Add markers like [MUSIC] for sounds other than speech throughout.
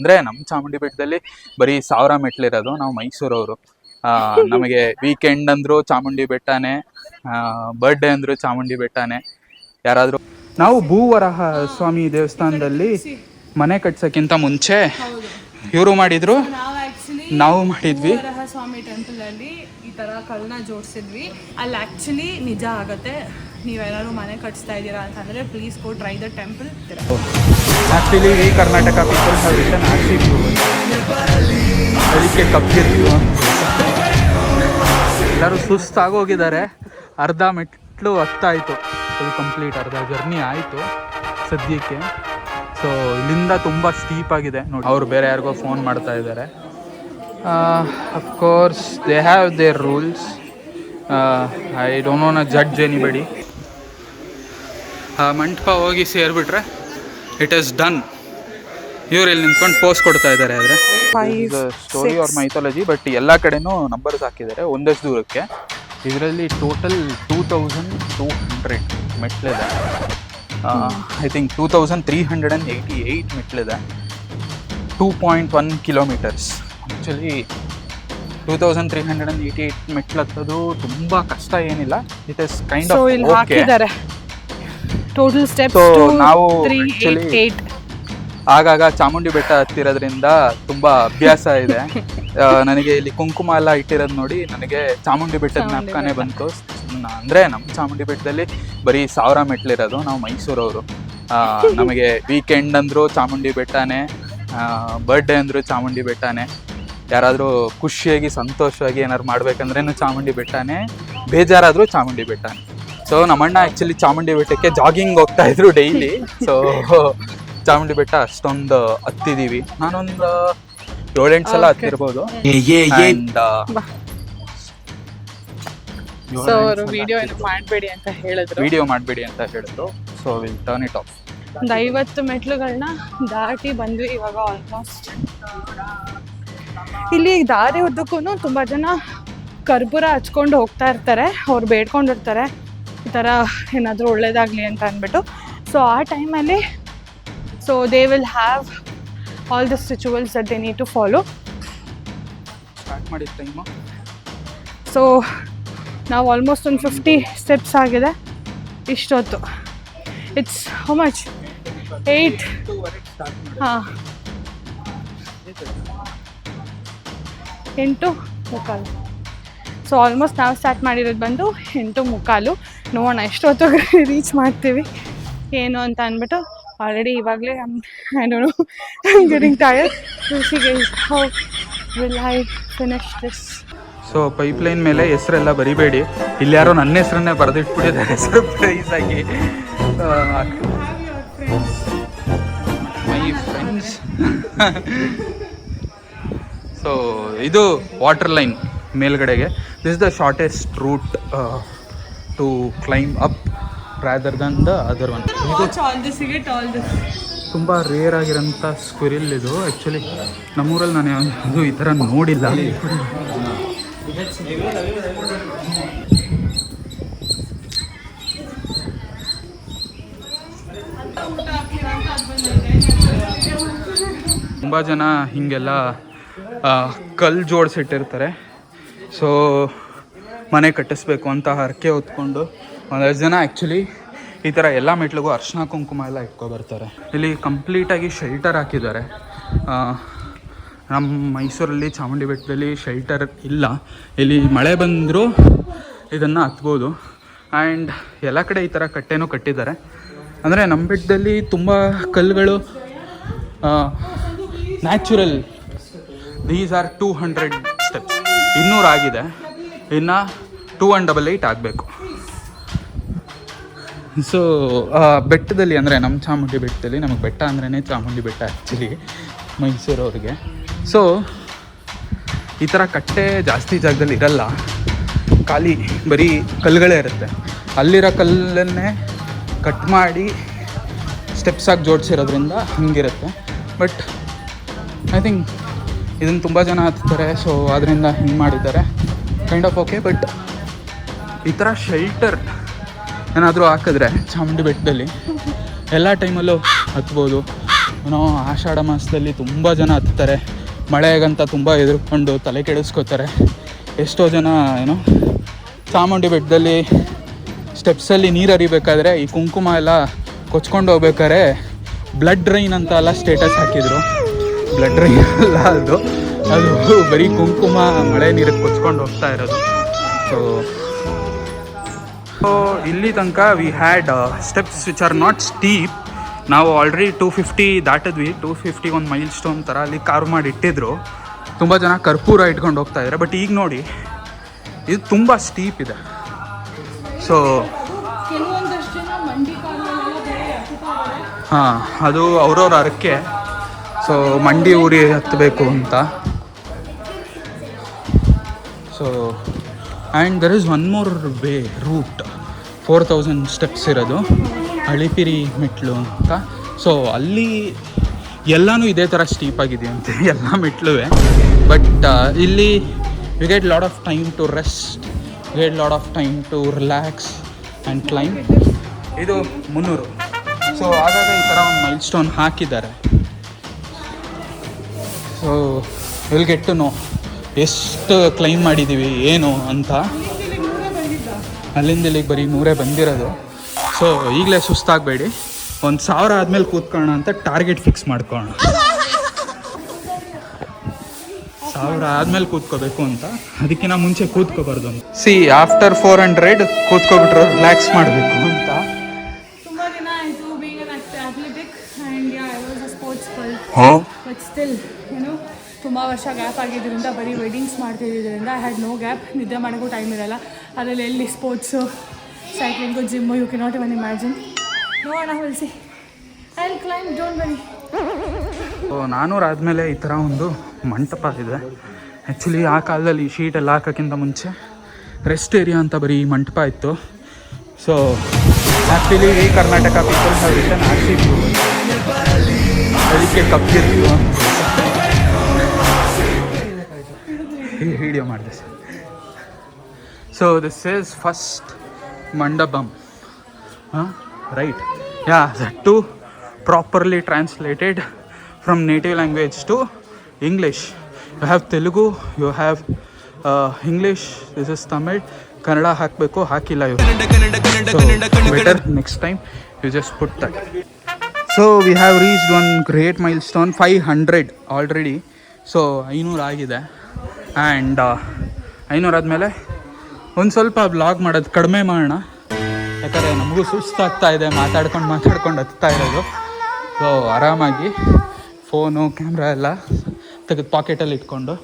ಅಂದ್ರೆ ನಮ್ಮ ಚಾಮುಂಡಿ ಬೆಟ್ಟದಲ್ಲಿ ಬರೀ ಸಾವಿರ ಮೆಟ್ಲಿರೋದು ನಾವು ಮೈಸೂರವರು. ನಮಗೆ ವೀಕೆಂಡ್ ಅಂದ್ರು ಚಾಮುಂಡಿ ಬೆಟ್ಟನೇ ಬರ್ಡೇ ಅಂದ್ರು ಚಾಮುಂಡಿ ಬೆಟ್ಟನೇ ಯಾರಾದ್ರೂ ನಾವು ಭೂವರಹ ಸ್ವಾಮಿ ದೇವಸ್ಥಾನದಲ್ಲಿ ಮನೆ ಕಟ್ಸಕ್ಕಿಂತ ಮುಂಚೆ ಇವರು ಮಾಡಿದ್ರು. ನಾವು ಮಾಡಿದ್ವಿ. ಸ್ವಾಮಿ ಟೆಂಪಲ್ ಅಲ್ಲಿ ಈ ತರ ಕಲ್ನ ಜೋಡಿಸಿದ್ವಿ. ಅಲ್ಲಿ ಆಕ್ಚುಲಿ ನಿಜ ಆಗತ್ತೆ. ನೀವೆಲ್ಲರೂ ಮನೆ ಕಟ್ಸ್ತಾ ಇದ್ದೀರಾ ಅಂತಂದ್ರೆ please go try the temple actually ಈ ಕರ್ನಾಟಕ ಪೀಪಲ್ ಹ್ಯಾವ್ ರಿಟನ್ ಆಕ್ಸಿವ್ ಅದಕ್ಕೆ ಕಪ್ಪಿರ್ತೀವ ಎಲ್ಲರೂ ಸುಸ್ತಾಗೋಗಿದ್ದಾರೆ. ಅರ್ಧ ಮೆಟ್ಲು ಹತ್ತಾಯಿತು. ಅದು ಕಂಪ್ಲೀಟ್ ಅರ್ಧ ಜರ್ನಿ ಆಯಿತು ಸದ್ಯಕ್ಕೆ. ಸೊ ಇಲ್ಲಿಂದ ತುಂಬ ಸ್ಟೀಪ್ ಆಗಿದೆ. ನೋಡಿ, ಅವ್ರು ಬೇರೆ ಯಾರಿಗೋ ಫೋನ್ ಮಾಡ್ತಾ ಇದ್ದಾರೆ. Of course they have their rules I don't know judge anybody ಆ ಮಂಟಪ ಹೋಗಿ ಸೇರಿಬಿಟ್ರೆ ಇಟ್ ಇಸ್ ಡನ್ ಇವ್ರು ಇಲ್ಲಿ ನಿಂತ್ಕೊಂಡು ಪೋಸ್ಟ್ ಕೊಡ್ತಾ ಇದ್ದಾರೆ ಆದರೆ. ಸ್ಟೋರಿ ಆರ್ ಮೈಥಾಲಜಿ ಬಟ್ ಎಲ್ಲ ಕಡೆನೂ ನಂಬರ್ಸ್ ಹಾಕಿದ್ದಾರೆ ಒಂದಷ್ಟು ದೂರಕ್ಕೆ. ಇದರಲ್ಲಿ total two thousand two hundred ಮೆಟ್ಲಿದೆ I think two thousand three hundred and eighty eight ಮೆಟ್ಲಿದೆ two point one kilometres actually two thousand three hundred and eighty eight ಮೆಟ್ಲು ಹತ್ತೋದು ತುಂಬ ಕಷ್ಟ ಏನಿಲ್ಲ. It is kind of okay ಹಾಕಿದ್ದಾರೆ. Total step So, to ನಾವು actually- ಆಗಾಗ ಚಾಮುಂಡಿ ಬೆಟ್ಟ ಹತ್ತಿರೋದ್ರಿಂದ ತುಂಬಾ ಅಭ್ಯಾಸ ಇದೆ. [LAUGHS] ಆ, ನನಗೆ ಇಲ್ಲಿ ಕುಂಕುಮ ಎಲ್ಲ ಇಟ್ಟಿರೋದು ನೋಡಿ ನನಗೆ ಚಾಮುಂಡಿ ಬೆಟ್ಟದ ಚಾಮುಂಡಿ ಜ್ಞಾಪಕನೇ ಬಂತು. ನ- ಅಂದ್ರೆ ನಮ್ಮ ಚಾಮುಂಡಿ ಬೆಟ್ಟದಲ್ಲಿ ಬರೀ ಸಾವಿರ ಮೆಟ್ಲಿರೋದು ನಾವು ಮೈಸೂರವರು. ನಮಗೆ ವೀಕೆಂಡ್ ಅಂದ್ರು ಚಾಮುಂಡಿ ಬೆಟ್ಟನೇ ಬರ್ಡೇ ಅಂದ್ರು ಚಾಮುಂಡಿ ಬೆಟ್ಟನೇ. ಯಾರಾದರೂ ಖುಷಿಯಾಗಿ ಸಂತೋಷವಾಗಿ ಏನಾದ್ರು ಮಾಡ್ಬೇಕಂದ್ರೇನು ಚಾಮುಂಡಿ ಬೆಟ್ಟನೇ ಬೇಜಾರಾದರೂ ಚಾಮುಂಡಿ ಬೆಟ್ಟನೇ. ಸೊ ನಮ್ಮಣ್ಣ ಆಕ್ಚುಲಿ ಚಾಮುಂಡಿ ಬೆಟ್ಟಕ್ಕೆ ಜಾಗಿಂಗ್ ಹೋಗ್ತಾ ಇದ್ರು ಡೈಲಿ ಸೊ ಚಾಮುಂಡಿ ಬೆಟ್ಟ ಅಷ್ಟೊಂದು ಹತ್ತಿದೀವಿ. ನಾನೊಂದು ಏಳೆಂಟು ಸಲ ಹತ್ತಿರ್ಬೋದು. ಸೊ ಅವರು ವಿಡಿಯೋ ಏನು ಮಾಡಬೇಡಿ ಅಂತ ಹೇಳಿದ್ರು. ವಿಡಿಯೋ ಮಾಡಬೇಡಿ ಅಂತ ಹೇಳಿದ್ರು. So will turn it off ಒಂದು ಐವತ್ತು ಮೆಟ್ಲುಗಳನ್ನ ದಾಟಿ ಬಂದ್ವಿ ಇವಾಗ ಆಲ್ಮೋಸ್ಟ್ ಇಲ್ಲಿ ದಾರಿ ಉದ್ದಕ್ಕೂ ತುಂಬ ಜನ ಕರ್ಪೂರ ಹಚ್ಕೊಂಡು ಹೋಗ್ತಾ ಇರ್ತಾರೆ. ಅವ್ರು ಬೇಡ್ಕೊಂಡಿರ್ತಾರೆ. ಈ ಥರ ಏನಾದರೂ ಒಳ್ಳೇದಾಗಲಿ ಅಂತ ಅಂದ್ಬಿಟ್ಟು. ಸೊ ಆ ಟೈಮಲ್ಲಿ so they will have all the rituals that they need to follow so ನಾವು ಆಲ್ಮೋಸ್ಟ್ ಒಂದು ಫಿಫ್ಟಿ ಸ್ಟೆಪ್ಸ್ ಆಗಿದೆ. ಇಷ್ಟೊತ್ತು. ಇಟ್ಸ್ ಹೌ ಮಚ್ ಏಯ್ಟ್ ಹಾಂ. ಎಂಟು ಮುಕ್ಕಾಲು. ಸೊ ಆಲ್ಮೋಸ್ಟ್ ನಾವು ಸ್ಟಾರ್ಟ್ ಮಾಡಿರೋದು ಬಂದು ಎಂಟು ಮುಕ್ಕಾಲು. ನೋಡೋಣ ಎಷ್ಟೊತ್ತಿಗೆ ರೀಚ್ ಮಾಡ್ತೀವಿ ಏನು ಅಂತ ಅಂದ್ಬಿಟ್ಟು ಆಲ್ರೆಡಿ ಇವಾಗಲೇ ಐ ಡೋಂಟ್ ಗೆಟಿಂಗ್ ಟಯರ್ ಕೃಷಿಗೆ how will I finish this so pipeline ಮೇಲೆ ಹೆಸರೆಲ್ಲ ಬರಿಬೇಡಿ. ಇಲ್ಲಿ ಯಾರೋ ನನ್ನ ಹೆಸರನ್ನೇ ಬರೆದಿಟ್ಬಿಟ್ಟಿದ್ದಾರೆ. ಸರ್ಪ್ರೈಸ್ ಆಗಿ. ಮೈ ಫ್ರೆಂಡ್ಸ್ ಸೊ ಇದು water line ಮೇಲ್ಗಡೆಗೆ this is the shortest route other one ಇದು all this get all this ತುಂಬ ರೇರ್ ಆಗಿರೋಂಥ ಸ್ಕ್ವಿರಿಲ್ ಇದು. ಆ್ಯಕ್ಚುಲಿ ನಮ್ಮೂರಲ್ಲಿ ನಾನು ಯಾವುದು ಈ ಥರ ನೋಡಿಲ್ಲ. ತುಂಬ ಜನ ಹೀಗೆಲ್ಲ ಕಲ್ಲು ಜೋಡಿಸಿಟ್ಟಿರ್ತಾರೆ. ಸೊ ಮನೆ ಕಟ್ಟಿಸ್ಬೇಕು ಅಂತ ಹರಕೆ ಹೊತ್ಕೊಂಡು ಒಂದಷ್ಟು ಜನ ಆ್ಯಕ್ಚುಲಿ ಈ ಥರ ಎಲ್ಲ ಮೆಟ್ಲಿಗೂ ಅರ್ಶಿನ ಕುಂಕುಮ ಎಲ್ಲ ಇಟ್ಕೊಬರ್ತಾರೆ. ಇಲ್ಲಿ ಕಂಪ್ಲೀಟಾಗಿ ಶೆಲ್ಟರ್ ಹಾಕಿದ್ದಾರೆ. ನಮ್ಮ ಮೈಸೂರಲ್ಲಿ ಚಾಮುಂಡಿ ಬೆಟ್ಟದಲ್ಲಿ ಶೆಲ್ಟರ್ ಇಲ್ಲ. ಇಲ್ಲಿ ಮಳೆ ಬಂದರೂ ಇದನ್ನು ಹತ್ಬೋದು. ಆ್ಯಂಡ್ ಎಲ್ಲ ಕಡೆ ಈ ಥರ ಕಟ್ಟೆನೂ ಕಟ್ಟಿದ್ದಾರೆ. ಅಂದರೆ ನಮ್ಮ ಬೆಟ್ಟದಲ್ಲಿ ತುಂಬ ಕಲ್ಲುಗಳು natural these are two hundred steps ಇನ್ನೂರು ಆಗಿದೆ ಇನ್ನು ಟೂ ಆ್ಯಂಡ್ ಡಬಲ್ ಏಯ್ಟ್ ಆಗಬೇಕು. ಸೊ ಬೆಟ್ಟದಲ್ಲಿ ಅಂದರೆ ನಮ್ಮ ಚಾಮುಂಡಿ ಬೆಟ್ಟದಲ್ಲಿ, ನಮಗೆ ಬೆಟ್ಟ ಅಂದ್ರೇ ಚಾಮುಂಡಿ ಬೆಟ್ಟ ಆ್ಯಕ್ಚುಲಿ ಮೈಸೂರವ್ರಿಗೆ. ಸೊ ಈ ಥರ ಕಟ್ಟೆ ಜಾಸ್ತಿ ಜಾಗದಲ್ಲಿ ಇರಲ್ಲ. ಖಾಲಿ ಬರೀ ಕಲ್ಲುಗಳೇ ಇರುತ್ತೆ. ಅಲ್ಲಿರೋ ಕಲ್ಲನ್ನೇ ಕಟ್ ಮಾಡಿ ಸ್ಟೆಪ್ಸಾಗಿ ಜೋಡಿಸಿರೋದ್ರಿಂದ ಹಿಂಗಿರುತ್ತೆ. ಬಟ್ ಐ ಥಿಂಕ್ ಇದನ್ನು ತುಂಬ ಜನ ಹತ್ತಾರೆ ಸೊ ಅದರಿಂದ ಹಿಂಗೆ ಮಾಡಿದ್ದಾರೆ. ಕೈಂಡ್ ಆಫ್ ಓಕೆ ಬಟ್ ಈ ಥರ ಶೆಲ್ಟರ್ ಏನಾದರೂ ಹಾಕಿದ್ರೆ ಚಾಮುಂಡಿ ಬೆಟ್ಟದಲ್ಲಿ ಎಲ್ಲ ಟೈಮಲ್ಲೂ ಹತ್ಬೋದು. ಏನೋ ಆಷಾಢ ಮಾಸದಲ್ಲಿ ತುಂಬ ಜನ ಹತ್ತಾರೆ. ಮಳೆಗಂತ ತುಂಬ ಎದುರ್ಕೊಂಡು ತಲೆ ಕೆಡಿಸ್ಕೋತಾರೆ. ಎಷ್ಟೋ ಜನ ಏನೋ ಚಾಮುಂಡಿ ಬೆಟ್ಟದಲ್ಲಿ ಸ್ಟೆಪ್ಸಲ್ಲಿ ನೀರು ಹರಿಬೇಕಾದ್ರೆ ಈ ಕುಂಕುಮ ಎಲ್ಲ ಕೊಚ್ಕೊಂಡು ಹೋಗ್ಬೇಕಾದ್ರೆ ಬ್ಲಡ್ ಡ್ರೈನ್ ಅಂತ ಎಲ್ಲ ಸ್ಟೇಟಸ್ ಹಾಕಿದ್ರು. ಬ್ಲಡ್ ಡ್ರೈನ್ [LAUGHS] ಅಲ್ಲ ಅದು. ಅದು ಬರೀ ಕುಂಕುಮ, ಮಳೆ ನೀರಿಗೆ ಕೊಚ್ಕೊಂಡು ಹೋಗ್ತಾ ಇರೋದು. ಸೊ ಸೊ ಇಲ್ಲಿ ತನಕ we had steps which are not steep ನಾವು ಆಲ್ರೆಡಿ ಟೂ ಫಿಫ್ಟಿ ದಾಟಿದ್ವಿ. ಟೂ ಫಿಫ್ಟಿ ಒಂದು ಮೈಲ್ ಸ್ಟೋನ್ ಥರ ಅಲ್ಲಿ ಕಾರ್ ಮಾಡಿ ಇಟ್ಟಿದ್ರು. ತುಂಬ ಜನ ಕರ್ಪೂರ ಇಟ್ಕೊಂಡು ಹೋಗ್ತಾ ಇದ್ದಾರೆ ಬಟ್ ಈಗ ನೋಡಿ, ಇದು ತುಂಬ ಸ್ಟೀಪ್ ಇದೆ. ಸೊ ಹಾಂ, ಅದು ಅವ್ರವ್ರ ಅರಕೆ ಸೊ ಮಂಡಿ ಊರಿ ಹತ್ತಬೇಕು ಅಂತ. So and there is one more way route four thousand steps ಇರೋದು. ಅಳಿಪಿರಿ ಮೆಟ್ಲು ಅಂತ. ಸೊ ಅಲ್ಲಿ ಎಲ್ಲನೂ ಇದೇ ಥರ ಸ್ಟೀಪ್ ಆಗಿದೆ ಅಂತೆ [LAUGHS] ಎಲ್ಲ ಮೆಟ್ಲುವೆ. ಬಟ್ ಇಲ್ಲಿ we get lot of time to rest get lot of time to relax and climb ಇದು ಮುನ್ನೂರು. ಸೊ ಆಗಾಗ ಈ ಥರ ಒಂದು ಮೈಲ್ ಸ್ಟೋನ್ ಹಾಕಿದ್ದಾರೆ. So will get to know ಎಷ್ಟು ಕ್ಲೈಮ್ ಮಾಡಿದ್ದೀವಿ ಏನು ಅಂತ. ಅಲ್ಲಿಂದ ಇಲ್ಲಿಗೆ ಬರೀ ನೂರೇ ಬಂದಿರೋದು. ಸೊ ಈಗಲೇ ಸುಸ್ತಾಗಬೇಡಿ. ಒಂದು ಸಾವಿರ ಆದಮೇಲೆ ಕೂತ್ಕೊಳ್ಳೋಣ ಅಂತ ಟಾರ್ಗೆಟ್ ಫಿಕ್ಸ್ ಮಾಡ್ಕೊಳ್ಳೋಣ. ಸಾವಿರ ಆದಮೇಲೆ ಕೂತ್ಕೋಬೇಕು ಅಂತ. ಅದಕ್ಕಿಂತ ಮುಂಚೆ ಕೂತ್ಕೋಬಾರ್ದು ಅಂತ. ಸಿ ಆಫ್ಟರ್ ಫೋರ್ ಹಂಡ್ರೆಡ್ ಕೂತ್ಕೊಬಿಟ್ರು ರಿಲ್ಯಾಕ್ಸ್ ಮಾಡಬೇಕು ಅಂತ. ಅನ್ ತುಂಬ ವರ್ಷ ಗ್ಯಾಪ್ ಆಗಿದ್ದರಿಂದ ಬರೀ ವೆಡ್ಡಿಂಗ್ಸ್ ಮಾಡ್ತಿದ್ದರಿಂದ ಐ ಹ್ಯಾಡ್ ನೋ ಗ್ಯಾಪ್ ನಿದ್ದೆ ಮಾಡೋಕ್ಕೂ ಟೈಮ್ ಇರೋಲ್ಲ. ಅದರಲ್ಲಿ ಎಲ್ಲಿ sports cycling gym you can not even imagine ನೋಡೋಣ ಹೊಲಿಸಿ ಐ ಕ್ಲೈಮ್ ಡೋಂಟ್ ಬರಿ ಸೊ ನಾನ್ನೂರು ಆದಮೇಲೆ ಈ ಥರ ಒಂದು ಮಂಟಪ ಇದೆ. ಆ್ಯಕ್ಚುಲಿ ಆ ಕಾಲದಲ್ಲಿ ಈ ಶೀಟ್ ಎಲ್ಲ ಹಾಕೋಕ್ಕಿಂತ ಮುಂಚೆ ರೆಸ್ಟ್ ಏರಿಯಾ ಅಂತ ಬರೀ ಮಂಟಪ ಇತ್ತು. ಸೊ ಆ್ಯಕ್ಚುಲಿ ಈ ಕರ್ನಾಟಕ ಪೀಪಲ್ಸ್ ಅವ್ರಿಗೆ ಅದಕ್ಕೆ ಕಪ್ಪಿರ್ತೀವಿ ವಿಡಿಯೋ ಮಾಡಿದೆ sir. So this is first mandapam right yeah to properly translated from native language to English you have Telugu you have English this is Tamil Kannada ಹಾಕಬೇಕು, ಹಾಕಿಲ್ಲ ಇವರು. Better next time you just put that so we have reached one great milestone five hundred already so ಐನೂರು ಆಗಿದೆ. And ಐನೂರು ಆದಮೇಲೆ ಒಂದು ಸ್ವಲ್ಪ blog ಮಾಡೋದು ಕಡಿಮೆ ಮಾಡೋಣ. ಯಾಕಂದರೆ ನಮಗೂ ಸುಸ್ತಾಗ್ತಾ ಇದೆ, ಮಾತಾಡ್ಕೊಂಡು ಮಾತಾಡ್ಕೊಂಡು ಹತ್ತಾ ಇರೋದು. ಸೊ ಆರಾಮಾಗಿ ಫೋನು ಕ್ಯಾಮ್ರಾ ಎಲ್ಲ ತೆಗೆದು ಪಾಕೆಟಲ್ಲಿ ಇಟ್ಕೊಂಡು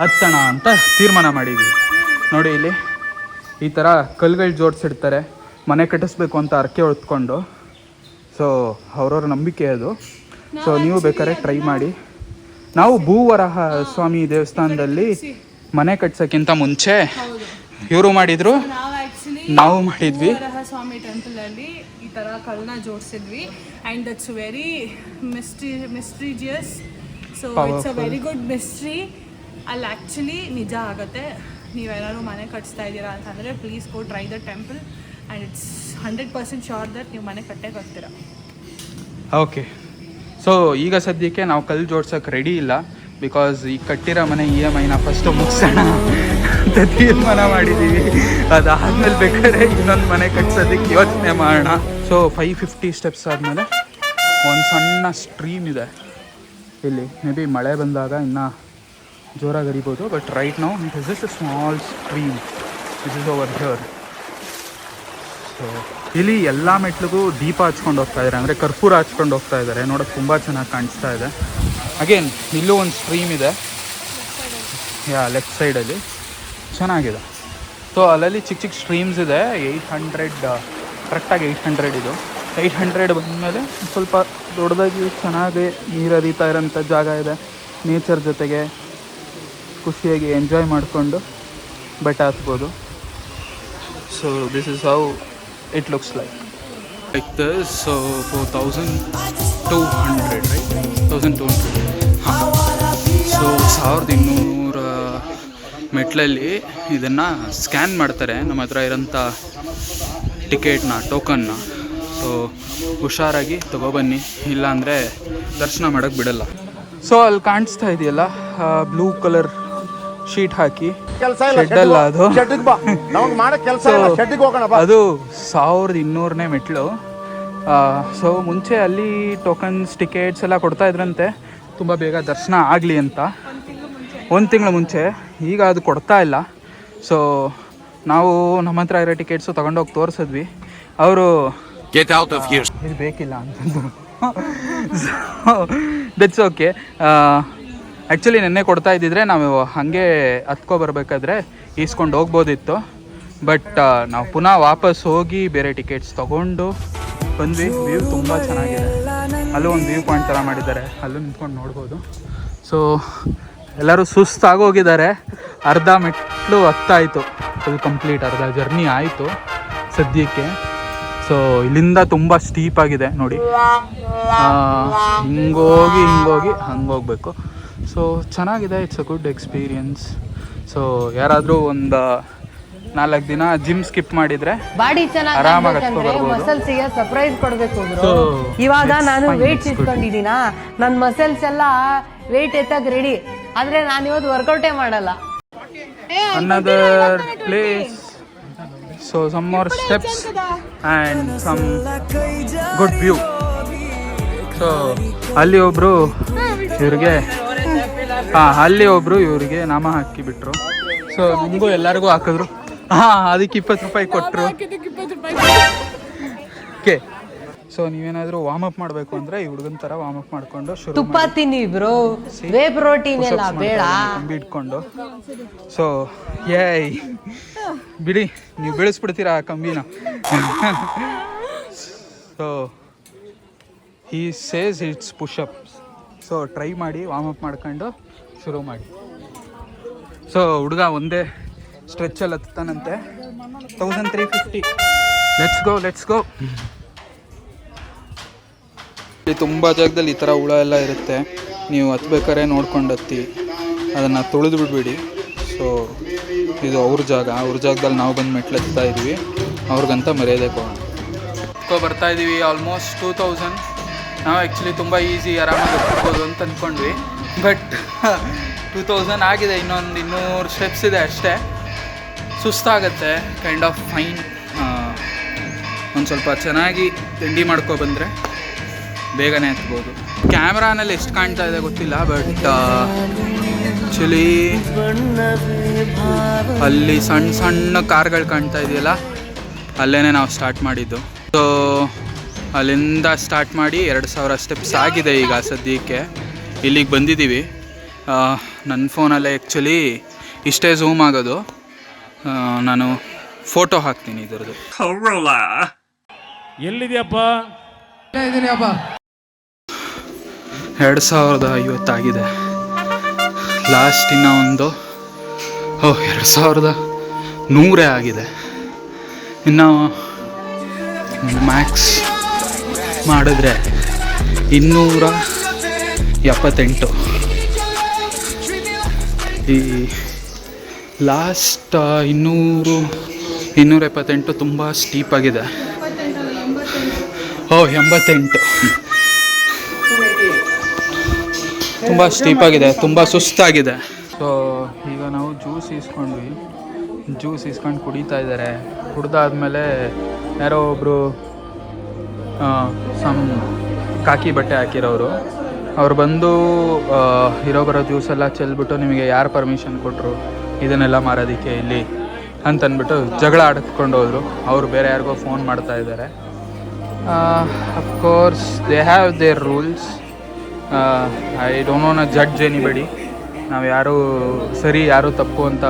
ಹತ್ತೋಣ ಅಂತ ತೀರ್ಮಾನ ಮಾಡಿದ್ವಿ. ನೋಡಿ ಇಲ್ಲಿ ಈ ಥರ ಕಲ್ಗಳು ಜೋಡಿಸಿಡ್ತಾರೆ, ಮನೆ ಕಟ್ಟಿಸ್ಬೇಕು ಅಂತ ಅರಕೆ ಹೊತ್ಕೊಂಡು. ಸೊ ಅವ್ರವ್ರ ನಂಬಿಕೆ ಅದು. ಸೊ ನೀವು ಬೇಕಾದ್ರೆ ಟ್ರೈ ಮಾಡಿ. ನಾವು ಭೂವರಹ ಸ್ವಾಮಿ ದೇವಸ್ಥಾನದಲ್ಲಿ ಮನೆ ಕಟ್ಸೋಕ್ಕಿಂತ ಮುಂಚೆ ಇವರು ಮಾಡಿದ್ರು. ನಾವು ಮಾಡಿದ್ವಿ. ಸ್ವಾಮಿ ಸ್ವಾಮಿ ಟೆಂಪಲಲ್ಲಿ ಈ ತರ ಕಲ್ಲನ್ನ ಜೋಡಿಸಿದ್ವಿ. And that's very mystery mysterious so it's a very good mystery ಅಲ್ಲಿ ಆ್ಯಕ್ಚುಲಿ ನಿಜ ಆಗುತ್ತೆ. ನೀವೆಲ್ಲರೂ ಮನೆ ಕಟ್ಸ್ತಾ ಇದ್ದೀರಾ ಅಂತಂದರೆ please go try the temple and it's hundred percent sure that ನೀವು ಮನೆ ಕಟ್ಟೇ ಬರ್ತೀರಾ. ಓಕೆ ಸೊ ಈಗ ಸದ್ಯಕ್ಕೆ ನಾವು ಕಲ್ಲು ಜೋಡ್ಸೋಕೆ ರೆಡಿ ಇಲ್ಲ ಬಿಕಾಸ್ ಈ ಕಟ್ಟಿರೋ ಮನೆ ಇ ಎಂ ಐನ ಫಸ್ಟು ಮುಗಿಸೋಣ ಅಂತ ತೀರ್ಮಾನ ಮಾಡಿದ್ದೀವಿ ಅದಾದ್ಮೇಲೆ ಬೇಕಾದ್ರೆ ಇನ್ನೊಂದು ಮನೆ ಕಟ್ಸೋದಕ್ಕೆ ಯೋಚನೆ ಮಾಡೋಣ. ಸೊ ಫೈವ್ ಫಿಫ್ಟಿ ಸ್ಟೆಪ್ಸ್ ಆದಮೇಲೆ ಒಂದು ಸಣ್ಣ ಸ್ಟ್ರೀಮ್ ಇದೆ. ಇಲ್ಲಿ ಮೇ ಬಿ ಮಳೆ ಬಂದಾಗ ಇನ್ನೂ ಜೋರಾಗಿ ಹರಿಬೋದು ಬಟ್ ರೈಟ್ ನಾವು it is a small stream it is over here so ಇಲ್ಲಿ ಎಲ್ಲ ಮೆಟ್ಲಿಗೂ ದೀಪ ಹಚ್ಕೊಂಡು ಹೋಗ್ತಾ ಇದಾರೆ. ಅಂದರೆ ಕರ್ಪೂರ ಹಚ್ಕೊಂಡು ಹೋಗ್ತಾ ಇದಾರೆ. ನೋಡೋಕೆ ತುಂಬ ಚೆನ್ನಾಗಿ ಕಾಣಿಸ್ತಾ ಇದೆ. ಅಗೇನ್ ಇಲ್ಲೂ ಒಂದು ಸ್ಟ್ರೀಮ್ ಇದೆ. ಯಾ ಲೆಫ್ಟ್ ಸೈಡಲ್ಲಿ ಚೆನ್ನಾಗಿದೆ. ಸೊ ಅಲ್ಲಲ್ಲಿ ಚಿಕ್ಕ ಚಿಕ್ಕ ಸ್ಟ್ರೀಮ್ಸ್ ಇದೆ. ಏಯ್ಟ್ ಹಂಡ್ರೆಡ್ ಕರೆಕ್ಟಾಗಿ ಏಯ್ಟ್ ಹಂಡ್ರೆಡ್ ಇದು. ಏಯ್ಟ್ ಹಂಡ್ರೆಡ್ ಬಂದಮೇಲೆ ಸ್ವಲ್ಪ ದೊಡ್ಡದಾಗಿ ಚೆನ್ನಾಗಿ ನೀರು ಹರಿತಾ ಇರೋಂಥ ಜಾಗ ಇದೆ. ನೇಚರ್ ಜೊತೆಗೆ ಖುಷಿಯಾಗಿ ಎಂಜಾಯ್ ಮಾಡಿಕೊಂಡು ಬೆಟ್ಟ ಹತ್ಬೋದು. So this is how it looks like. Like this so for 1200 right? 1200 ಹಾಂ ಸೊ ಸಾವಿರದ ಇನ್ನೂರ ಮೆಟ್ಲಲ್ಲಿ ಇದನ್ನು ಸ್ಕ್ಯಾನ್ ಮಾಡ್ತಾರೆ. ನಮ್ಮ ಹತ್ರ ಇರೋಂಥ ಟಿಕೆಟ್ನ ಟೋಕನ್ನ. ಸೊ ಹುಷಾರಾಗಿ ತಗೊಬನ್ನಿ. ಇಲ್ಲಾಂದರೆ ದರ್ಶನ ಮಾಡೋಕ್ಕೆ ಬಿಡಲ್ಲ. ಸೊ ಅಲ್ಲಿ ಕಾಣಿಸ್ತಾ ಇದೆಯಲ್ಲ ಬ್ಲೂ ಕಲರ್ ಶೀಟ್ ಹಾಕಿ. ಕೆಲಸ ಇಲ್ಲ. ಶೆಡ್ ಅಲ್ಲ ಅದು. ಶೆಡ್ಗೆ ಬಾ. ನಮಗೆ ಮಾಡೋ ಕೆಲಸ ಇಲ್ಲ. ಶೆಡ್ಗೆ ಹೋಗೋಣ ಬಾ. ಅದು ಸಾವಿರದ ಇನ್ನೂರನೇ ಮೆಟ್ಲು. ಸೊ ಮುಂಚೆ ಅಲ್ಲಿ ಟೋಕನ್ಸ್ ಟಿಕೆಟ್ಸ್ ಎಲ್ಲ ಕೊಡ್ತಾ ಇದ್ರಂತೆ. ತುಂಬ ಬೇಗ ದರ್ಶನ ಆಗಲಿ ಅಂತ. ಒಂದು ತಿಂಗಳು ಮುಂಚೆ. ಈಗ ಅದು ಕೊಡ್ತಾ ಇಲ್ಲ. ಸೊ ನಾವು ನಮ್ಮ ಹತ್ರ ಇರೋ ಟಿಕೆಟ್ಸು ತಗೊಂಡೋಗಿ ತೋರಿಸಿದ್ವಿ. ಅವರು ಗೆಟ್ ಔಟ್ ಆಫ್ ಹಿಯರ್ ಇದು ಬೇಕಿಲ್ಲ ಅಂತಂದು ದಟ್ಸ್ ಓಕೆ ಆ್ಯಕ್ಚುಲಿ ನೆನ್ನೆ ಕೊಡ್ತಾ ಇದ್ದಿದ್ರೆ ನಾವು ಹಾಗೆ ಹತ್ಕೊ ಬರಬೇಕಾದ್ರೆ ಈಸ್ಕೊಂಡು ಹೋಗ್ಬೋದಿತ್ತು. ಬಟ್ ನಾವು ಪುನಃ ವಾಪಸ್ ಹೋಗಿ ಬೇರೆ ಟಿಕೆಟ್ಸ್ ತೊಗೊಂಡು ಬಂದ್ವಿ. ವ್ಯೂ ತುಂಬ ಚೆನ್ನಾಗಿದೆ. ಅಲ್ಲೂ ಒಂದು ವ್ಯೂ ಪಾಯಿಂಟ್ ಥರ ಮಾಡಿದ್ದಾರೆ. ಅಲ್ಲೂ ನಿಂತ್ಕೊಂಡು ನೋಡ್ಬೋದು. ಸೊ ಎಲ್ಲರೂ ಸುಸ್ತಾಗೋಗಿದ್ದಾರೆ ಅರ್ಧ ಮೆಟ್ಲು ಹತ್ತಾಯಿತು. ಫುಲ್ ಕಂಪ್ಲೀಟ್ ಅರ್ಧ ಜರ್ನಿ ಆಯಿತು ಸದ್ಯಕ್ಕೆ. ಸೊ ಇಲ್ಲಿಂದ ತುಂಬ ಸ್ಟೀಪ್ ಆಗಿದೆ ನೋಡಿ. ಹಿಂಗೋಗಿ ಹಿಂಗೋಗಿ ಹಂಗೆ ಹೋಗ್ಬೇಕು. ಸೊ ಚೆನ್ನಾಗಿದೆ it's a good experience so ಯಾರಾದರೂ ಒಂದು ನಾಲ್ಕು ದಿನ ಜಿಮ್ ಸ್ಕಿಪ್ ಮಾಡಿದ್ರೆ ಬಾಡಿ ಚೆನ್ನಾಗಿ ಆರಾಮಾಗಿ ಮಸಲ್ಸಿಗೆ ಸರ್ಪ್ರೈಸ್ ಕೊಡಬೇಕು ಬ್ರೋ ಇವಾಗ ನಾನು ವೇಟ್ ಇಟ್ಕೊಂಡಿದ್ದೀನಾ ನನ್ನ ಮಸಲ್ಸ್ ಎಲ್ಲ ವೇಟ್ ಎತ್ತಕ್ ರೆಡಿ ಆದ್ರೆ ನಾನು ಇವತ್ತು ವರ್ಕೌಟೇ ಮಾಡಲ್ಲ. Another place so some more steps and some good view so ಅಲ್ಲಿ ಒಬ್ರು ಇವ್ರಿಗೆ ಹಾ ಅಲ್ಲಿ ಒಬ್ರು ಇವ್ರಿಗೆ ನಾಮ ಹಾಕಿ ಬಿಟ್ರು ಸೊ ನಿಮಗೂ ಎಲ್ಲರಿಗೂ ಹಾಕಿದ್ರು. ಹಾ ಅದಕ್ಕೆ ಇಪ್ಪತ್ತು ರೂಪಾಯಿ ಕೊಟ್ಟರು ಓಕೆ ಸೊ ನೀವೇನಾದರೂ ವಾರ್ಮ್ ಅಪ್ ಮಾಡಬೇಕು ಅಂದ್ರೆ ಈ ಹುಡುಗನ ತರ ವಾರ್ಮ್ ಅಪ್ ಮಾಡ್ಕೊಂಡು ಶುರು ತುಪ್ಪ ತಿನ್ನಿ ಬ್ರೋ. ವೇ ಪ್ರೋಟೀನ್ ಎಲ್ಲ ಬೇಡ. ಇಟ್ಕೊಂಡು. ಸೊ ಏಯ್ ಬಿಡಿ ನೀವು ಬೆಳೆಸ್ಬಿಡ್ತೀರಾ ಆ ಕಂಬಿನ ಸೊ ಈ says it's pushup so try ಮಾಡಿ ವಾರ್ಮ್ ಅಪ್ ಮಾಡ್ಕೊಂಡು ಶುರು ಮಾಡಿ. ಸೊ ಹುಡುಗ ಒಂದೇ ಸ್ಟ್ರೆಚ್ಚಲ್ಲಿ ಹತ್ತಾನಂತೆ thousand three fifty let's go let's go ಇಲ್ಲಿ ತುಂಬ ಜಾಗದಲ್ಲಿ ಈ ಥರ ಹುಳ ಎಲ್ಲ ಇರುತ್ತೆ. ನೀವು ಹತ್ಬೇಕಾರೆ ನೋಡ್ಕೊಂಡು ಹತ್ತಿ. ಅದನ್ನು ತೊಳೆದು ಬಿಡಬೇಡಿ. ಸೊ ಇದು ಅವ್ರ ಜಾಗ. ಅವ್ರ ಜಾಗದಲ್ಲಿ ನಾವು ಬಂದು ಮೆಟ್ಲು ಹತ್ತಾ ಇದ್ವಿ. ಅವ್ರಿಗಂತ ಮರ್ಯಾದೆ ಕೊಡೋಣ. ಬರ್ತಾ ಇದ್ದೀವಿ ಆಲ್ಮೋಸ್ಟ್ ಟೂ ತೌಸಂಡ್ ನಾವು ಆ್ಯಕ್ಚುಲಿ ತುಂಬ ಈಸಿ ಆರಾಮಾಗಿ ಹತ್ಬೋದು ಅಂತ ಅಂದ್ಕೊಂಡ್ವಿ ಬಟ್ ಟೂ ತೌಸಂಡ್ ಆಗಿದೆ, ಇನ್ನೊಂದು ಇನ್ನೂರು ಸ್ಟೆಪ್ಸ್ ಇದೆ ಅಷ್ಟೇ. ಸುಸ್ತಾಗತ್ತೆ ಕೈಂಡ್ ಆಫ್ ಫೈನ್ ಒಂದು ಸ್ವಲ್ಪ ಚೆನ್ನಾಗಿ ತಿಂಡಿ ಮಾಡ್ಕೊ ಬಂದರೆ ಬೇಗನೆ ಹತ್ಬೋದು ಕ್ಯಾಮ್ರಾನಲ್ಲಿ ಎಷ್ಟು ಕಾಣ್ತಾ ಇದೆ ಗೊತ್ತಿಲ್ಲ ಬಟ್ ಆ್ಯಕ್ಚುಲಿ ಅಲ್ಲಿ ಸಣ್ಣ ಸಣ್ಣ ಕಾರ್ಗಳು ಕಾಣ್ತಾ ಇದೆಯಲ್ಲ ಅಲ್ಲೇ ನಾವು ಸ್ಟಾರ್ಟ್ ಮಾಡಿದ್ದು. ಸೊ ಅಲ್ಲಿಂದ ಸ್ಟಾರ್ಟ್ ಮಾಡಿ ಎರಡು ಸಾವಿರ ಸ್ಟೆಪ್ಸ್ ಆಗಿದೆ ಈಗ ಸದ್ಯಕ್ಕೆ. ಇಲ್ಲಿಗೆ ಬಂದಿದ್ದೀವಿ. ನನ್ನ ಫೋನಲ್ಲೇ ಆ್ಯಕ್ಚುಲಿ ಇಷ್ಟೇ ಝೂಮ್ ಆಗೋದು. ನಾನು ಫೋಟೋ ಹಾಕ್ತೀನಿ ಇದರದು ಎಲ್ಲಿದೆಯಪ್ಪ? ಎರಡು ಸಾವಿರದ ಐವತ್ತಾಗಿದೆ. ಲಾಸ್ಟ್ ಇನ್ನ ಒಂದು ಓ ಎರಡು ಸಾವಿರದ ನೂರೇ ಆಗಿದೆ. ಇನ್ನು ಮ್ಯಾಕ್ಸ್ ಮಾಡಿದ್ರೆ ಇನ್ನೂರ ಎಪ್ಪತ್ತೆಂಟು. ಈ ಲಾಸ್ಟ್ ಇನ್ನೂರು ಇನ್ನೂರ ಎಪ್ಪತ್ತೆಂಟು ತುಂಬ ಸ್ಟೀಪ್ ಆಗಿದೆ. ಓ, ಎಂಬತ್ತೆಂಟು. ತುಂಬ ಸ್ಟೀಪ್ ಆಗಿದೆ, ತುಂಬ ಸುಸ್ತಾಗಿದೆ. ಸೊ ಈಗ ನಾವು ಜ್ಯೂಸ್ ಇಸ್ಕೊಂಡ್ವಿ ಜ್ಯೂಸ್ ಇಸ್ಕೊಂಡು ಕುಡಿತಾ ಇದ್ದಾರೆ. ಕುಡ್ದಾದ್ಮೇಲೆ ಯಾರೋ ಒಬ್ಬರು ಸಮ್ ಕಾಕಿ ಬಟ್ಟೆ ಹಾಕಿರೋರು. ಅವ್ರು ಬಂದು ಇರೋ ಬರೋ ಜ್ಯೂಸ್ ಎಲ್ಲ ಚೆಲ್ಬಿಟ್ಟು ನಿಮಗೆ ಯಾರು ಪರ್ಮಿಷನ್ ಕೊಟ್ಟರು ಇದನ್ನೆಲ್ಲ ಮಾರೋದಕ್ಕೆ ಇಲ್ಲಿ ಅಂತ ಅಂದ್ಬಿಟ್ಟು ಜಗಳ ಆಡಿಸ್ಕೊಂಡು ಹೋದರು. ಅವರು ಬೇರೆ ಯಾರಿಗೋ ಫೋನ್ ಮಾಡ್ತಾ ಇದ್ದಾರೆ of course they have their rules I don't known a judge anybody ನಾವು ಯಾರು ಸರಿ, ಯಾರು ತಪ್ಪು ಅಂತ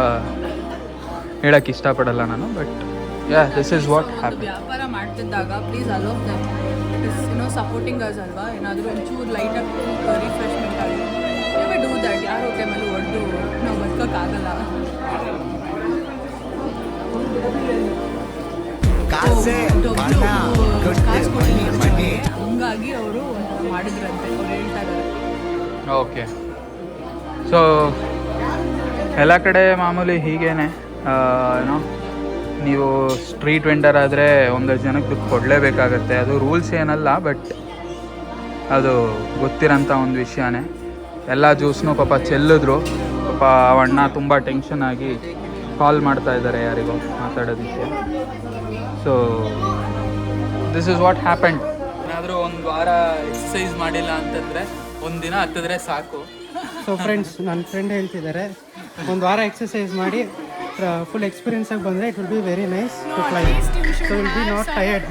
ಹೇಳಕ್ಕೆ ಇಷ್ಟಪಡಲ್ಲ ನಾನು but yeah this is what happy ವ್ಯಾಪಾರ ಮಾಡ್ತಿದ್ದಾಗ ಪ್ಲೀಸ್ ಅಲೋ ಸಪೋರ್ಟಿಂಗ್ ಅಸ್ ಅಲ್ವಾ ಏನಾದರೂ ಒಂಚೂರು ಲೈಟಾಗಿ ರಿಫ್ರೆಶ್ಮೆಂಟ್ ಆಗಿ. ನೀವೇ ಡೂ ದ್ಯಾಟ್ ಓಕೆ ಟೈಮಲ್ಲಿ ಹೊಡೆದು ನಾವು ಬದುಕೋಕ್ಕಾಗಲ್ಲ ಕಾಸು ಹಂಗಾಗಿ ಅವರು ಮಾಡಿದ್ರಂತೆ. ಅವ್ರು ಹೇಳ್ತಾ ಇದ್ದಾರೆ. ಓಕೆ ಸೊ ಎಲ್ಲ ಕಡೆ ಮಾಮೂಲಿ ಹೀಗೇನೆ. ಏನೋ ನೀವು ಸ್ಟ್ರೀಟ್ ವೆಂಡರ್ ಆದರೆ ಒಂದಷ್ಟು ಜನಕ್ಕೆ ದುಡ್ಡು ಕೊಡಲೇಬೇಕಾಗತ್ತೆ. ಅದು ರೂಲ್ಸ್ ಏನಲ್ಲ ಬಟ್ ಅದು ಗೊತ್ತಿರೋಂಥ ಒಂದು ವಿಷಯನೇ. ಎಲ್ಲ ಜ್ಯೂಸ್ನೂ ಪಾಪ ಚೆಲ್ಲಿದ್ರು. ಪಾಪ ಅವಣ್ಣ ತುಂಬ ಟೆನ್ಷನ್ ಆಗಿ ಕಾಲ್ ಮಾಡ್ತಾ ಇದ್ದಾರೆ ಯಾರಿಗೋ ಮಾತಾಡೋದಕ್ಕೆ. So this is what happened ಏನಾದರೂ ಒಂದು ವಾರ ಎಕ್ಸಸೈಸ್ ಮಾಡಿಲ್ಲ ಅಂತಂದರೆ ಒಂದು ದಿನ ಹತ್ತಿದ್ರೆ ಸಾಕು. ಸೊ ಫ್ರೆಂಡ್ಸ್ ನನ್ನ ಫ್ರೆಂಡ್ ಹೇಳ್ತಿದ್ದಾರೆ ಒಂದು ವಾರ ಎಕ್ಸಸೈಸ್ ಮಾಡಿ ಫುಲ್ ಎಕ್ಸ್ಪೀರಿಯನ್ಸ್ ಆಗಿ ಬಂದರೆ it will be very nice to fly so will be not tired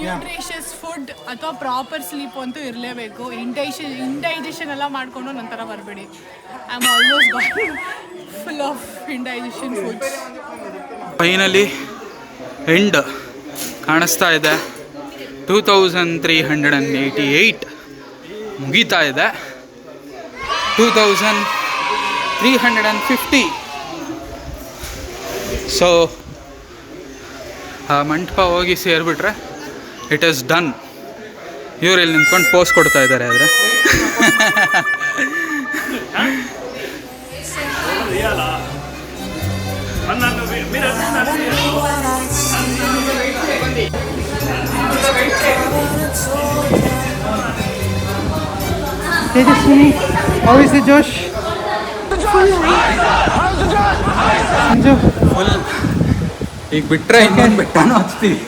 nutritious food ಅಥವಾ ಪ್ರಾಪರ್ ಸ್ಲೀಪ್ ಅಂತೂ ಇರಲೇಬೇಕು. ಇಂಡೈಷನ್ ಇಂಡೈಜೆಷನ್ ಎಲ್ಲ ಮಾಡಿಕೊಂಡು ನಂತರ ಬರಬೇಡಿ. I am almost full of indigestion foods finally end ಕಾಣಿಸ್ತಾ ಇದೆ. Two thousand three hundred and eighty eight ಮುಗೀತಾ ಇದೆ. Two thousand three hundred and fifty so ಆ ಮಂಟಪ ಹೋಗಿ ಸೇರಿಬಿಟ್ರೆ ಇಟ್ ಈಸ್ ಡನ್ ಇವ್ರು ಇಲ್ಲಿ ನಿಂತ್ಕೊಂಡು ಪೋಸ್ಟ್ ಕೊಡ್ತಾ ಇದ್ದಾರೆ ಆದರೆ. Tejaswini how is the josh Sanju full ಈಗ ಬಿಟ್ಟರೆ ಇನ್ನೊಂದು ಬೆಟ್ಟನೂ ಹಚ್ತೀವಿ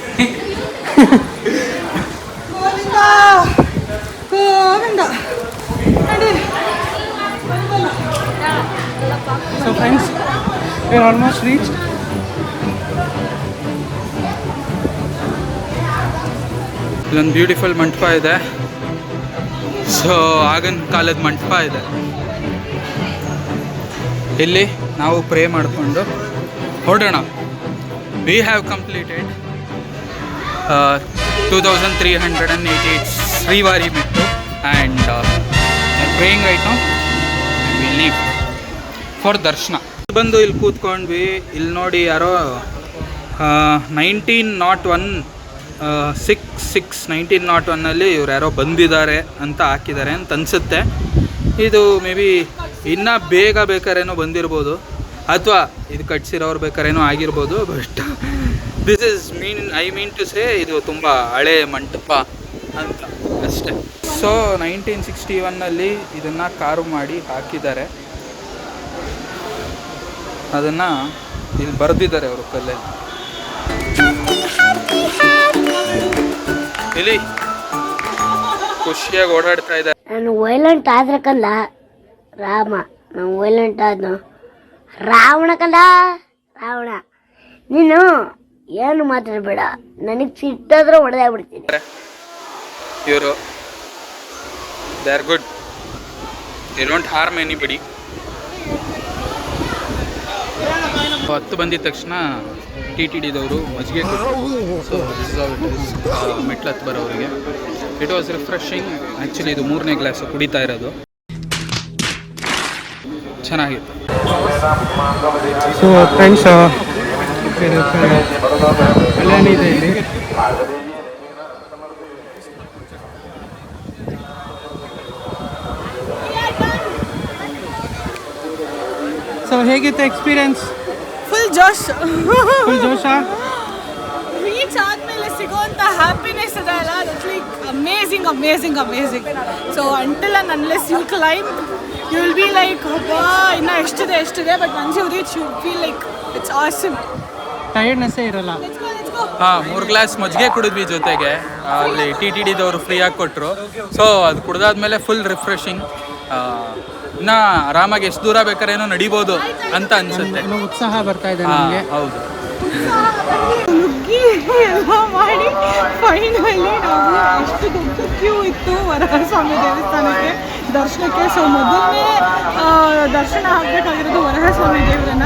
so friends we are almost reach ಇಲ್ಲೊಂದು ಬ್ಯೂಟಿಫುಲ್ ಮಂಟಪ ಇದೆ. ಸೊ ಆಗಿನ ಕಾಲದ ಮಂಟಪ ಇದೆ. ಇಲ್ಲಿ ನಾವು ಪ್ರೇ ಮಾಡಿಕೊಂಡು ಹೊರಡೋಣ. We have completed two thousand three hundred and eighty Srivari Mettu and praying I to no leave for darshan. ಬಂದು ಇಲ್ಲಿ ಕೂತ್ಕೊಂಡ್ವಿ. ಇಲ್ಲಿ ನೋಡಿ ಯಾರೋ nineteen not one six six nineteen not ಒನ್ನಲ್ಲಿ ಇವ್ರು ಯಾರೋ ಬಂದಿದ್ದಾರೆ ಅಂತ ಹಾಕಿದ್ದಾರೆ ಅಂತ ಅನಿಸುತ್ತೆ. ಇದು ಮೇ ಬಿ ಇನ್ನೂ ಬೇಗ ಬೇಕಾರೇನೋ ಬಂದಿರ್ಬೋದು. ಅಥವಾ ಇದು ಕಟ್ಸಿರೋರು ಬೇಕಾರೇನೋ ಆಗಿರ್ಬೋದು but this is mean I mean to say ಇದು ತುಂಬ ಹಳೆ ಮಂಟಪ ಅಂತ ಅಷ್ಟೇ. ಸೊ ನೈನ್ಟೀನ್ ಸಿಕ್ಸ್ಟಿ ಒನ್ನಲ್ಲಿ ಇದನ್ನು ಕಾರು ಮಾಡಿ ಹಾಕಿದ್ದಾರೆ. ಅದನ್ನು ಇಲ್ಲಿ ಬರೆದಿದ್ದಾರೆ ಅವರು ಕಲ್ಲಲ್ಲಿ. ಇಲ್ಲಿ ಖುಷಿಯಾಗಿ ಓಡಾಡ್ತಾ ಇದ್ದಾರೆ. ನಾನು ವೈಲೆಂಟ್ ಆದ್ರೆ ಕಲ್ಲ ರಾಮ, ನಾನು ವೈಲೆಂಟ್ ಆದ್ನು. ರಾವಣ ಕಂದ? ರಾವಣ, ನೀನು ಏನು ಮಾತಾಡಬೇಡ. ನನಗೆ ಸಿಟ್ಟಾದ್ರೆ ಹೊಡೆದೇ ಬಿಡ್ತೀನಿ ಇವರು they are good they don't harm anybody ಹತ್ತು ಬಂದಿದ ತಕ್ಷಣ ಟಿ ಟಿ ಡಿದವರು ಮಜ್ಜಿಗೆ ಸೊ ಮೆಟ್ಲು ಹತ್ತು ಬರೋರಿಗೆ. ಇಟ್ ವಾಸ್ ರಿಫ್ರೆಶಿಂಗ್ ಆ್ಯಕ್ಚುಲಿ ಇದು ಮೂರನೇ ಗ್ಲಾಸು ಕುಡಿತಾ ಇರೋದು. ಚೆನ್ನಾಗಿತ್ತು ಸೊ ಫ್ರೆಂಡ್ಸ್ ಕಲ್ಯಾಣಿ ಇದೆ ಇಲ್ಲಿ. ಸೊ ಹೇಗಿತ್ತು ಎಕ್ಸ್ಪೀರಿಯನ್ಸ್ ಫುಲ್ ಜೋಶ್. ಫುಲ್ ಜೋಶಾ? ರೀಚ್ ಆದಮೇಲೆ ಸಿಗೋಂಥ ಹ್ಯಾಪಿನೆಸ್ ಇದೆ ಅಲ್ಲ? That's like amazing amazing amazing so until an unless you climb you will be like ಅಬ್ಬಾ ಇನ್ನೂ ಎಷ್ಟಿದೆ ಎಷ್ಟಿದೆ? But once you reach you feel like it's awesome ಟಯರ್ಡ್ನೆಸ್ಸೇ ಇರಲ್ಲ. ಹಾಂ ಮೂರು ಗ್ಲಾಸ್ ಮಜ್ಜಿಗೆ ಕುಡಿದ್ವಿ ಜೊತೆಗೆ. ಅಲ್ಲಿ ಟಿ ಟಿ ಡಿದವರು ಫ್ರೀಯಾಗಿ ಕೊಟ್ಟರು ಸೊ ಅದು ಕುಡ್ದಾದ್ಮೇಲೆ ಫುಲ್ ರಿಫ್ರೆಶಿಂಗ್ ಇನ್ನು ಆರಾಮಾಗಿ ಎಷ್ಟು ದೂರ ಬೇಕಾರೇನೋ ನಡಿಬೋದು ಅಂತ ಅನ್ಸುತ್ತೆ. ಇನ್ನೂ ಉತ್ಸಾಹ ಬರ್ತಾ ಇದೆ ಹೌದು. ಎಲ್ಲ ಮಾಡಿ ಫೈನಲಿ ನಾವು ಎಷ್ಟು ದೊಡ್ಡ ಕ್ಯೂ ಇತ್ತು ವರಹಸ್ವಾಮಿ ದೇವಸ್ಥಾನಕ್ಕೆ. ದರ್ಶನಕ್ಕೆ. ಸೊ ಮೊದಲನೇ ದರ್ಶನ ಆಗಬೇಕಾಗಿರೋದು ವರಹಸ್ವಾಮಿ ದೇವರನ್ನ.